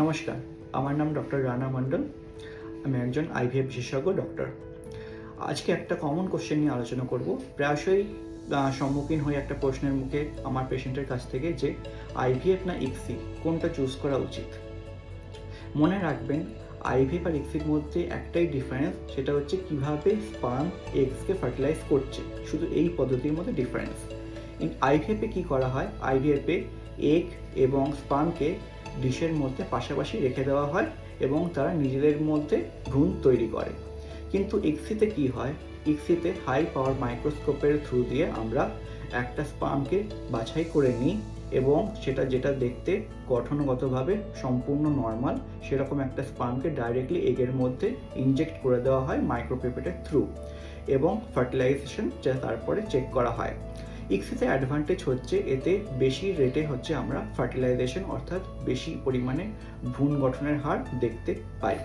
নমস্কার, আমার নাম ডক্টর রানা মণ্ডল। আমি একজন আইভিএফ বিশেষজ্ঞ, ডক্টর। আজকে একটা কমন কোশ্চেন নিয়ে আলোচনা করব। প্রায়শই সম্মুখীন হয়ে একটা প্রশ্নের মুখে আমার পেশেন্টের কাছ থেকে যে আইভিএফ না ইক্সি কোনটা চুজ করা উচিত? মনে রাখবেন আইভিএফ আর ইক্সির মধ্যে একটাই ডিফারেন্স সেটা হচ্ছে কীভাবে স্পার্ম এক্সকে ফার্টিলাইজ করছে। শুধু এই পদ্ধতির মধ্যে ডিফারেন্স আইভিএফে কি করা হয়? আইভিএফে এগ এবং স্পার্মকে ডিশের মধ্যে পাশাপাশি রেখে দেওয়া হয় এবং তারা নিজেদের মধ্যে ভ্রূণ তৈরি করে। কিন্তু ইক্সিতে কি হয়? ইক্সিতে হাই পাওয়ার মাইক্রোস্কোপের থ্রু দিয়ে আমরা একটা স্পামকে বাছাই করে নিই এবং সেটা যেটা দেখতে গঠনগতভাবে সম্পূর্ণ নর্মাল, সেরকম একটা স্পামকে ডাইরেক্টলি এগের মধ্যে ইনজেক্ট করে দেওয়া হয় মাইক্রোপেপেটের থ্রু এবং ফার্টিলাইজেশন যা তারপরে চেক করা হয়। ইক্সিতে অ্যাডভান্টেজ হচ্ছে, এতে বেশি রেটে হচ্ছে আমরা ফার্টিলাইজেশন অর্থাৎ বেশি পরিমাণে ভ্রূণ গঠনের হার দেখতে পাই।